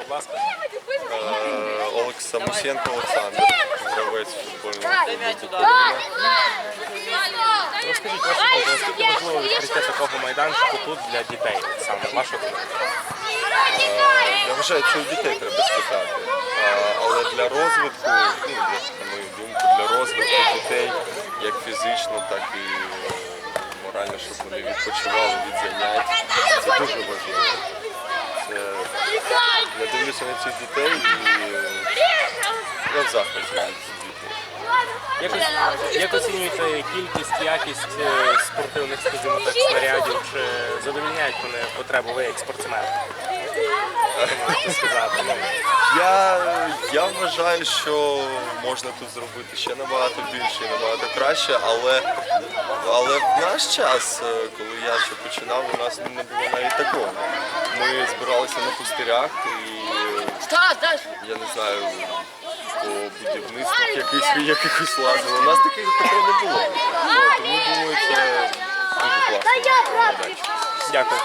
будь ласка. Е, Олекс Самусенко Олександр, гравець футбольного клубу. Розкажіть вашу думку, наскільки важливо відкриття такого майданчику тут для дітей, саме ваша думка? Е, Я вважаю, це у дітей треба спитати. Е, Але для розвитку, ну, для, на мою думку, для розвитку дітей як фізично, так і е, морально, щоб вони відпочивали від занять. Це дуже важливо. Я дивлюся на цих дітей і е, я в захваті від цих дітей. Як, як оцінюєте кількість, якість е, спортивних, скажімо так, снарядів? Чи задовільняють вони потребу ви як спортсмен? Можете сказати? Ну, Я, я вважаю, що можна тут зробити ще набагато більше і набагато краще, але, але в наш час, е, коли я ще починав, у нас не було навіть такого. Ми збиралися на пустирях і я не знаю, по будівництвах якихось, якихось лазили. У нас таких такого не було. Тому думаю, це дуже класно. Дякую.